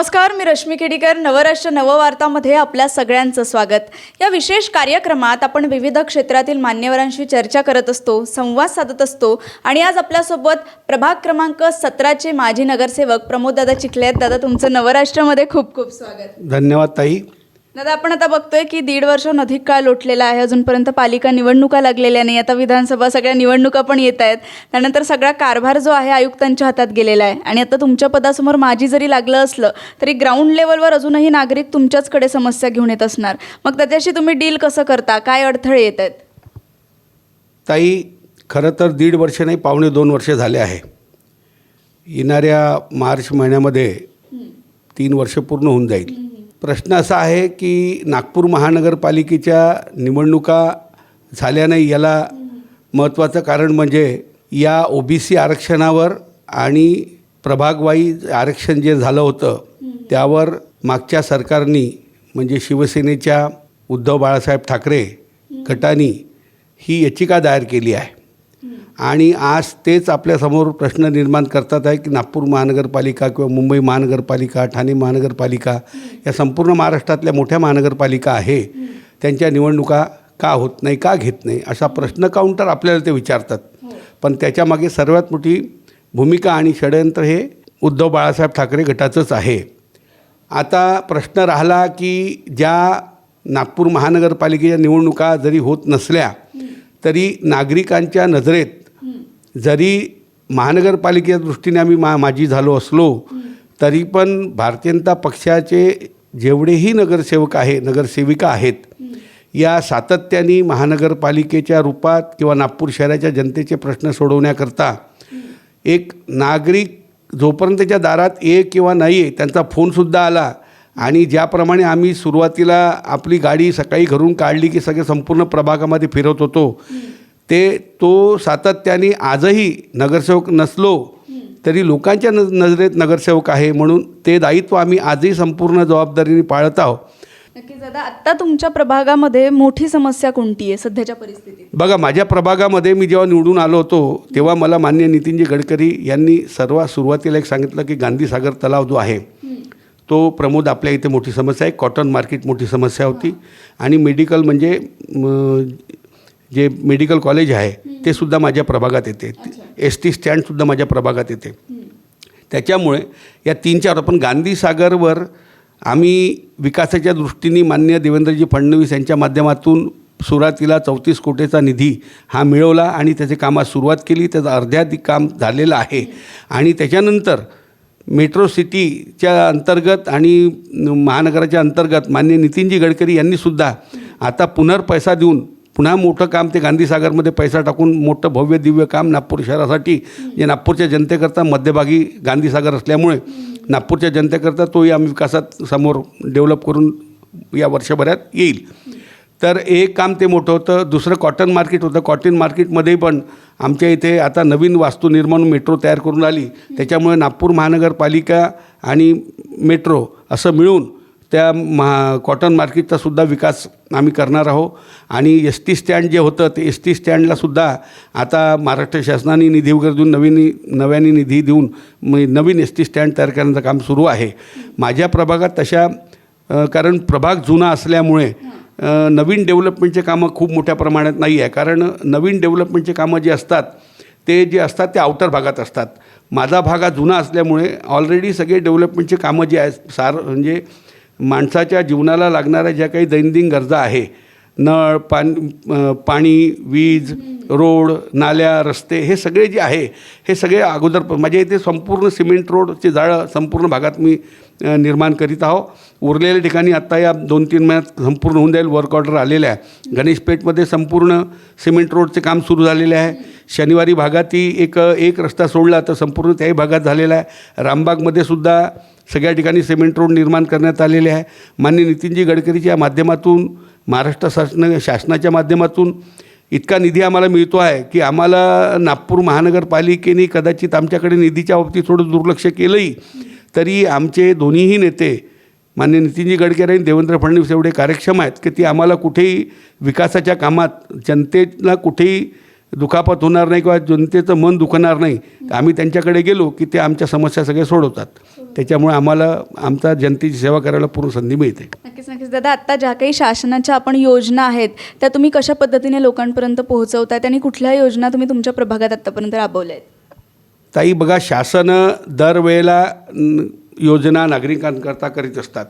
नमस्कार मी रश्मी खेडीकर नवराष्ट्र नववार्तामध्ये आपल्या सगळ्यांचं स्वागत. या विशेष कार्यक्रमात आपण विविध क्षेत्रातील मान्यवरांशी चर्चा करत असतो संवाद साधत असतो आणि आज आपल्यासोबत प्रभाग क्रमांक सतराचे माजी नगरसेवक प्रमोद दादा चिखले आहेत. दादा तुमचं नवराष्ट्रामध्ये खूप खूप स्वागत. धन्यवाद ताई. दादा आपण आता बघतोय की दीड वर्षाहून अधिक काळ लोटलेला आहे. अजूनपर्यंत पालिका निवडणुका लागलेल्या नाही. आता विधानसभा सगळ्या निवडणुका पण येत आहेत. त्यानंतर सगळा कारभार जो आहे आयुक्तांच्या हातात गेलेला आहे. आणि आता तुमच्या पदासमोर माझी जरी लागलं असलं तरी ग्राउंड लेवलवर अजूनही नागरिक तुमच्याचकडे समस्या घेऊन येत असणार. मग त्याच्याशी तुम्ही डील कसं करता? काय अडथळे येत आहेत? ताई खरं तर दीड वर्ष नाही पावणे दोन वर्ष झाले आहे. येणाऱ्या मार्च महिन्यामध्ये तीन वर्ष पूर्ण होऊन जाईल. प्रश्न असा आहे की नागपूर महानगरपालिकेच्या निवडणुका झाल्या नाही याला महत्त्वाचं कारण म्हणजे या ओ बी सी आरक्षणावर आणि प्रभागवाई आरक्षण जे झालं होतं त्यावर मागच्या सरकारनी म्हणजे शिवसेनेच्या उद्धव बाळासाहेब ठाकरे गटानी ही याचिका दायर केली आहे. आणि आज तेच आपल्यासमोर प्रश्न निर्माण करतात आहे की नागपूर महानगरपालिका किंवा मुंबई महानगरपालिका ठाणे महानगरपालिका या संपूर्ण महाराष्ट्रातल्या मोठ्या महानगरपालिका आहे त्यांच्या निवडणुका का होत नाही का घेत नाही असा प्रश्न काउंटर आपल्याला ते विचारतात. पण त्याच्यामागे सर्वात मोठी भूमिका आणि षडयंत्र हे उद्धव बाळासाहेब ठाकरे गटाचंच आहे. आता प्रश्न राहिला की ज्या नागपूर महानगरपालिकेच्या निवडणुका जरी होत नसल्या तरी नागरिकांच्या नजरेत जरी महानगरपालिकेच्या दृष्टीने आम्ही मा माझी झालो असलो तरी पण भारतीय जनता पक्षाचे जेवढेही नगरसेवक आहे नगरसेविका आहेत या सातत्याने महानगरपालिकेच्या रूपात किंवा नागपूर शहराच्या जनतेचे प्रश्न सोडवण्याकरता एक नागरिक जोपर्यंत त्याच्या दारात ये किंवा नाही आहे त्यांचा फोनसुद्धा आला आणि ज्याप्रमाणे आम्ही सुरुवातीला आपली गाडी सकाळी घरून काढली की सगळे संपूर्ण प्रभागामध्ये फिरत होतो ते तो सातत्याने आजही नगरसेवक नसलो तरी लोकांच्या नज नजरेत नगरसेवक आहे म्हणून ते दायित्व आम्ही आजही संपूर्ण जबाबदारीने पाळत आहोत. नक्कीच दादा आत्ता तुमच्या प्रभागामध्ये मोठी समस्या कोणती आहे सध्याच्या परिस्थितीत? बघा माझ्या प्रभागामध्ये मी जेव्हा निवडून आलो होतो तेव्हा मला मान्य नितीनजी गडकरी यांनी सर्वात सुरुवातीला एक सांगितलं की गांधीसागर तलाव जो आहे तो प्रमोद आपल्या इथे मोठी समस्या आहे. कॉटन मार्केट मोठी समस्या होती. आणि मेडिकल म्हणजे जे मेडिकल कॉलेज आहे ते सुद्धा माझ्या प्रभागात येते. एस टी स्टँडसुद्धा माझ्या प्रभागात येते. त्याच्यामुळे या तीन चार पण गांधीसागरवर आम्ही विकासाच्या दृष्टीने मान्य देवेंद्रजी फडणवीस यांच्या माध्यमातून सुरुवातीला चौतीस कोटीचा निधी हा मिळवला आणि त्याचे कामात सुरुवात केली. त्याचं अर्ध्याधिक काम झालेलं आहे. आणि त्याच्यानंतर मेट्रो सिटीच्या अंतर्गत आणि महानगराच्या अंतर्गत मान्य नितीनजी गडकरी यांनीसुद्धा आता पुनर्पैसा देऊन पुन्हा मोठं काम ते गांधीसागरमध्ये पैसा टाकून मोठं भव्य दिव्य काम नागपूर शहरासाठी. जे नागपूरच्या जनतेकरता मध्यभागी गांधीसागर असल्यामुळे नागपूरच्या जनतेकरता तोही आम्ही विकासात समोर डेव्हलप करून या वर्षभरात येईल. तर एक काम ते मोठं होतं दुसरं कॉटन मार्केट होतं. कॉटन मार्केटमध्ये पण आमच्या इथे आता नवीन वास्तू निर्माण मेट्रो तयार करून आली. त्याच्यामुळे नागपूर महानगरपालिका आणि मेट्रो असं मिळून त्या महा कॉटन मार्केटचा सुद्धा विकास आम्ही करणार आहोत. आणि एस टी स्टँड जे होतं ते एस टी स्टँडलासुद्धा आता महाराष्ट्र शासनाने निधी वगैरे देऊन नवीन नव्याने निधी देऊन नवीन एस टी स्टँड तयार करण्याचं काम सुरू आहे. माझ्या प्रभागात तशा कारण प्रभाग जुना असल्यामुळे नवीन डेव्हलपमेंटचे कामं खूप मोठ्या प्रमाणात नाही आहे. कारण नवीन डेव्हलपमेंटचे कामं जे असतात ते जे असतात ते आउटर भागात असतात. माझा भाग हा जुना असल्यामुळे ऑलरेडी सगळे डेव्हलपमेंटचे कामं जे आहेत सार म्हणजे माणसाच्या जीवनाला लागणाऱ्या ज्या काही दैनंदिन गरजा आहे नळ पान पाणी वीज रोड नाल्या रस्ते हे सगळे जे आहे हे सगळे अगोदर माझ्या इथे म्हणजे संपूर्ण सिमेंट रोडचे जाळं संपूर्ण भागात मी निर्माण करीत आहो. उरलेल्या ठिकाणी आत्ता या दोन तीन महिन्यात संपूर्ण होऊन जाईल वर्क ऑर्डर आलेले आहे. गणेशपेठमध्ये संपूर्ण सिमेंट रोडचे काम सुरू झालेले आहे. शनिवारी भागातही एक एक रस्ता सोडला तर संपूर्ण त्याही भागात झालेला आहे. रामबागमध्ये सुद्धा सगळ्या ठिकाणी सिमेंट रोड निर्माण करण्यात आलेले आहे. माननीय नितीनजी गडकरीच्या माध्यमातून महाराष्ट्र शासन शासनाच्या माध्यमातून इतका निधी आम्हाला मिळतो आहे की आम्हाला नागपूर महानगरपालिकेने कदाचित आमच्याकडे निधीच्या बाबतीत थोडं दुर्लक्ष केलंही तरी आमचे दोन्हीही नेते मान्य नितीनजी गडकरी आणि देवेंद्र फडणवीस एवढे कार्यक्षम आहेत की ती आम्हाला कुठेही विकासाच्या कामात जनतेला कुठेही दुखापत होणार नाही किंवा जनतेचं मन दुखणार नाही आम्ही त्यांच्याकडे गेलो की ते आमच्या समस्या सगळ्या सोडवतात. त्याच्यामुळे आम्हाला आमचा जनतेची सेवा करायला पूर्ण संधी मिळते. नक्कीच नक्कीच. दादा आत्ता ज्या काही शासनाच्या आपण योजना आहेत त्या तुम्ही कशा पद्धतीने लोकांपर्यंत पोहोचवतायत आणि कुठल्या योजना तुम्ही तुमच्या प्रभागात आत्तापर्यंत राबवल्या आहेत? ताई बघा शासन दरवेळेला योजना नागरिकांकरता करीत असतात.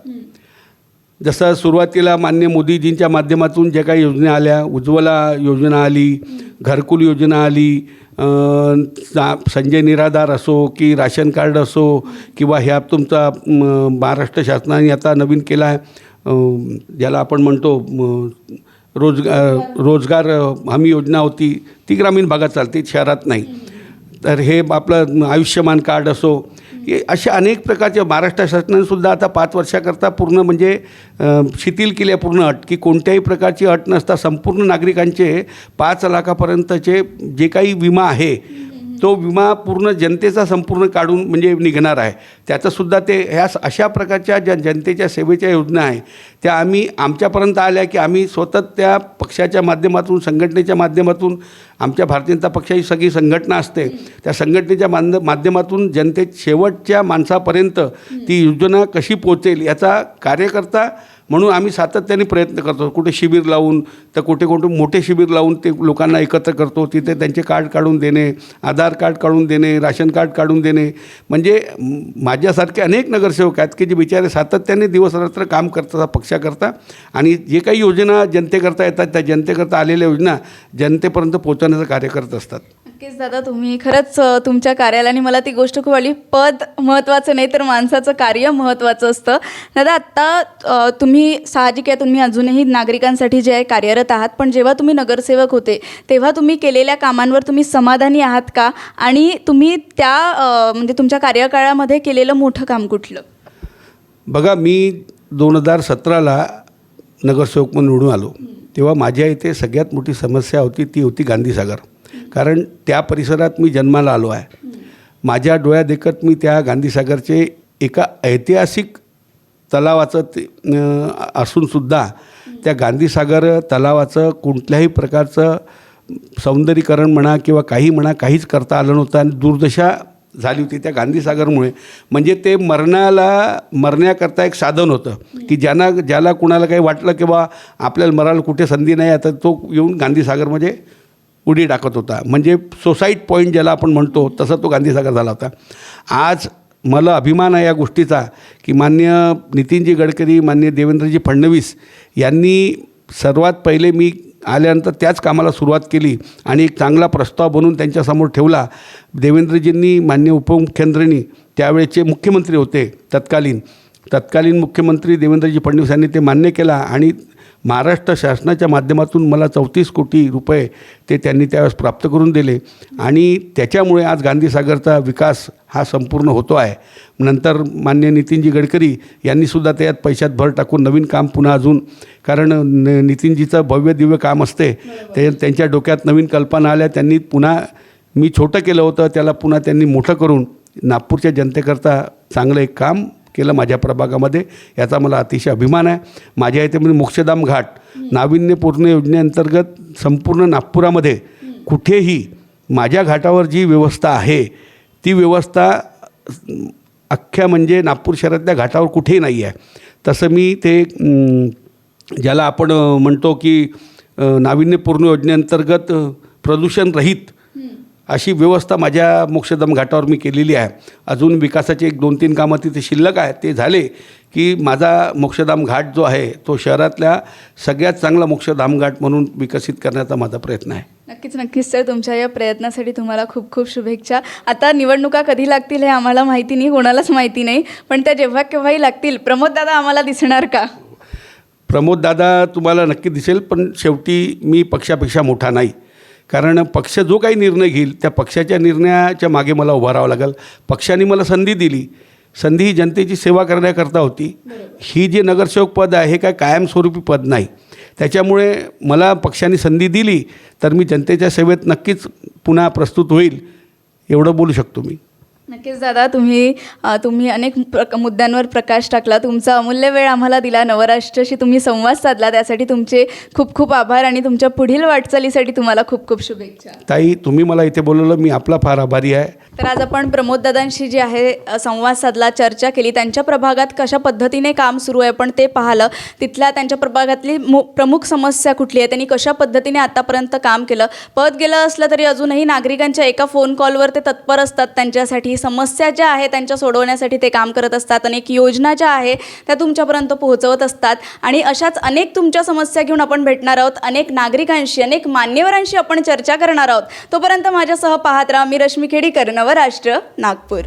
जसं सुरुवातीला मान्य मोदीजींच्या माध्यमातून ज्या काही योजना आल्या उज्ज्वला योजना आली घरकुल योजना आली संजय निराधार असो की राशन कार्ड असो किंवा ह्या तुमचा महाराष्ट्र शासनाने आता नवीन केला आहे ज्याला आपण म्हणतो रोजगार रोजगार हमी योजना होती ती ग्रामीण भागात चालते शहरात नाही. तर हे आपलं आयुष्यमान कार्ड असो हे अशा अनेक प्रकारचे महाराष्ट्र शासनानेसुद्धा आता पाच वर्षाकरता पूर्ण म्हणजे शिथिल केली पूर्ण अट की कोणत्याही प्रकारची अट नसता संपूर्ण नागरिकांचे पाच लाखापर्यंतचे जे काही विमा आहे तो विमा पूर्ण जनतेचा संपूर्ण काढून म्हणजे निघणार आहे. त्याचंसुद्धा ते ह्या अशा प्रकारच्या ज्या जनतेच्या सेवेच्या योजना आहे त्या आम्ही आमच्यापर्यंत आल्या की आम्ही स्वतः त्या पक्षाच्या माध्यमातून संघटनेच्या माध्यमातून आमच्या भारतीय जनता पक्षाची सगळी संघटना असते त्या संघटनेच्या मांद माध्यमातून जनते शेवटच्या माणसापर्यंत ती योजना कशी पोचेल याचा कार्यकर्ता म्हणून आम्ही सातत्याने प्रयत्न करतो. कुठे शिबिर लावून तर कुठे कुठे मोठे शिबिर लावून ते लोकांना एकत्र करतो. तिथे त्यांचे कार्ड काढून देणे आधार कार्ड काढून देणे राशन कार्ड काढून देणे. म्हणजे माझ्यासारखे अनेक नगरसेवक आहेत की जे बिचारे सातत्याने दिवसरात्र काम करतात पक्षाकरता. आणि जे काही योजना जनतेकरता येतात त्या जनतेकरता आलेल्या योजना जनतेपर्यंत पोहोचवण्याचं कार्य करत असतात. नक्कीच दादा तुम्ही खरंच तुमच्या कार्यालयाने मला ती गोष्ट खूप आली पद महत्त्वाचं नाही तर माणसाचं कार्य महत्त्वाचं असतं. दादा आत्ता तुम्ही साहजिक आहे तुम्ही अजूनही नागरिकांसाठी जे आहे कार्यरत आहात पण जेव्हा तुम्ही नगरसेवक होते तेव्हा तुम्ही केलेल्या कामांवर तुम्ही समाधानी आहात का? आणि तुम्ही त्या म्हणजे तुमच्या कार्यकाळामध्ये केलेलं मोठं काम कुठलं? बघा मी दोन हजार सतराला नगरसेवक म्हणून निवडून आलो. तेव्हा माझ्या इथे सगळ्यात मोठी समस्या होती ती होती गांधीसागर. कारण त्या परिसरात मी जन्माला आलो आहे. माझ्या डोळ्या देखत मी त्या गांधीसागरचे एका ऐतिहासिक तलावाचं ते असूनसुद्धा त्या गांधीसागर तलावाचं कुठल्याही प्रकारचं सौंदर्यीकरण म्हणा किंवा काही म्हणा काहीच करता आलं नव्हतं आणि दुर्दशा झाली होती त्या गांधीसागरमुळे. म्हणजे ते मरणाला मरण्याकरता एक साधन होतं की ज्यांना ज्याला कुणाला काही वाटलं की बा आपल्याला मरायला कुठे संधी नाही आता तो येऊन गांधीसागरमध्ये उडी टाकत होता. म्हणजे सोसाईट पॉईंट ज्याला आपण म्हणतो तसा तो गांधीसागर झाला होता. आज मला अभिमान आहे या गोष्टीचा की मान्य नितीनजी गडकरी मान्य देवेंद्रजी फडणवीस यांनी सर्वात पहिले मी आल्यानंतर त्याच कामाला सुरुवात केली आणि एक चांगला प्रस्ताव बनवून त्यांच्यासमोर ठेवला. देवेंद्रजींनी मान्य उपमुख्यमंत्र्यांनी त्यावेळेचे मुख्यमंत्री होते तत्कालीन. तत्कालीन मुख्यमंत्री देवेंद्रजी फडणवीस यांनी ते मान्य केला आणि महाराष्ट्र शासनाच्या माध्यमातून मला चौतीस कोटी रुपये ते त्यांनी त्यावेळेस प्राप्त करून दिले. आणि त्याच्यामुळे आज गांधीसागरचा विकास हा संपूर्ण होतो आहे. नंतर मान्य नितीनजी गडकरी यांनीसुद्धा त्यात पैशात भर टाकून नवीन काम पुन्हा अजून कारण न नितीनजीचं भव्य दिव्य काम असते. ते त्यांच्या डोक्यात नवीन कल्पना आल्या. त्यांनी पुन्हा मी छोटं केलं होतं. त्याला पुन्हा त्यांनी मोठं करून नागपूरच्या जनतेकरता चांगलं एक काम केलं माझ्या प्रभागामध्ये. याचा मला अतिशय अभिमान आहे. माझ्या इथे म्हणजे मोक्षधाम घाट नाविन्यपूर्ण योजनेअंतर्गत संपूर्ण नागपुरामध्ये कुठेही माझ्या घाटावर जी व्यवस्था आहे ती व्यवस्था अख्ख्या म्हणजे नागपूर शहरातल्या घाटावर कुठेही नाही आहे. तसं मी ते ज्याला आपण म्हणतो की नाविन्यपूर्ण योजनेअंतर्गत प्रदूषणरहित अशी व्यवस्था माझ्या मोक्षधाम घाटावर मी केलेली आहे. अजून विकासाचे एक दोन तीन कामं तिथे शिल्लक आहे ते झाले की माझा मोक्षधाम घाट जो आहे तो शहरातल्या सगळ्यात चांगला मोक्षधाम घाट म्हणून विकसित करण्याचा माझा प्रयत्न आहे. नक्कीच नक्कीच सर तुमच्या या प्रयत्नासाठी तुम्हाला खूप खूप शुभेच्छा. आता निवडणुका कधी लागतील हे आम्हाला माहिती नाही कोणालाच माहिती नाही पण त्या जेव्हा केव्हाही लागतील प्रमोद दादा आम्हाला दिसणार का? प्रमोददादा तुम्हाला नक्की दिसेल पण शेवटी मी पक्षापेक्षा मोठा नाही. कारण पक्ष जो काही निर्णय घेईल त्या पक्षाच्या निर्णयाच्या मागे मला उभं राहावं लागेल. पक्षाने मला संधी दिली. संधी ही जनतेची सेवा करण्याकरता होती. ही जे नगरसेवक पद आहे हे काय कायमस्वरूपी पद नाही. त्याच्यामुळे मला पक्षाने संधी दिली तर मी जनतेच्या सेवेत नक्कीच पुन्हा प्रस्तुत होईल एवढं बोलू शकतो मी. नक्कीच दादा तुम्ही तुम्ही अनेक प्र मुद्द्यांवर प्रकाश टाकला. तुमचा अमूल्य वेळ आम्हाला दिला. नवराष्ट्राशी तुम्ही संवाद साधला. त्यासाठी तुमचे खूप खूप आभार आणि तुमच्या पुढील वाटचालीसाठी तुम्हाला खूप खूप शुभेच्छा. ताई तुम्ही मला इथे बोलवलं. मी आपला फार आभारी आहे. तर आज आपण प्रमोद दादांशी जे आहे संवाद साधला चर्चा केली. त्यांच्या प्रभागात कशा पद्धतीने काम सुरू आहे आपण ते पाहिलं. तिथल्या त्यांच्या प्रभागातली मु प्रमुख समस्या कुठली आहे? त्यांनी कशा पद्धतीने आतापर्यंत काम केलं? पद गेलं असलं तरी अजूनही नागरिकांच्या एका फोन कॉलवर ते तत्पर असतात त्यांच्यासाठी. समस्या ज्या आहे त्यांच्या सोडवण्यासाठी ते काम करत असतात अनेक योजना ज्या आहे त्या तुमच्यापर्यंत पोहोचवत असतात. आणि अशाच अनेक तुमच्या समस्या घेऊन आपण भेटणार आहोत. अनेक नागरिकांशी अनेक मान्यवरांशी आपण चर्चा करणार आहोत. तोपर्यंत माझ्यासह पाहत राहा मी रश्मी खेडीकर नवराष्ट्र नागपूर.